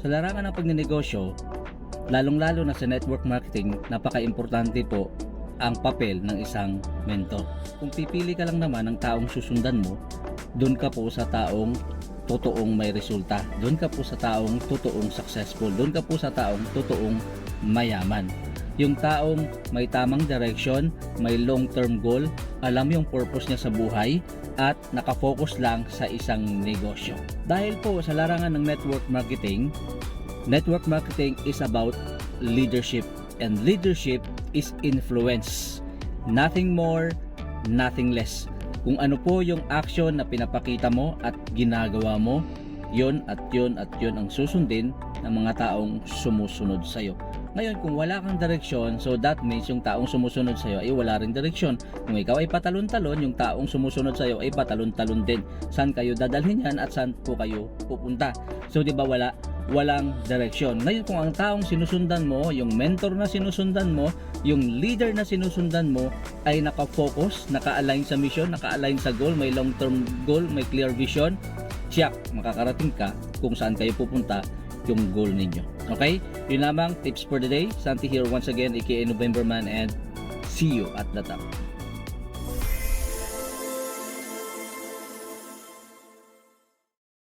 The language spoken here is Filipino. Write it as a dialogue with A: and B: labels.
A: Sa larangan ng pagnenegosyo, lalong-lalo na sa network marketing, napaka-importante po ang papel ng isang mentor. Kung pipili ka lang naman ng taong susundan mo, doon ka po sa taong totoong may resulta. Doon ka po sa taong totoong successful. Doon ka po sa taong totoong mayaman. Yung taong may tamang direction, may long-term goal, alam yung purpose niya sa buhay, at nakafocus lang sa isang negosyo. Dahil po sa larangan ng network marketing, network marketing is about leadership and leadership is influence. Nothing more, nothing less. Kung ano po yung action na pinapakita mo at ginagawa mo, yun at yun at yun ang susundin ng mga taong sumusunod sa'yo. Ngayon, kung wala kang direksyon, so that means yung taong sumusunod sa'yo ay wala rin direksyon. Kung ikaw ay patalon-talon, yung taong sumusunod sa'yo ay patalon-talon din. Saan kayo dadalhin yan at saan po kayo pupunta? So, di ba wala? Walang direksyon. Ngayon, kung ang taong sinusundan mo, yung mentor na sinusundan mo, yung leader na sinusundan mo ay nakafocus, naka-align sa mission, naka-align sa goal, may long-term goal, may clear vision, siyak, makakarating ka kung saan kayo pupunta yung goal ninyo. Okay? Yun lamang, tips for the day. Santi here once again, aka November Man, and see you at the top.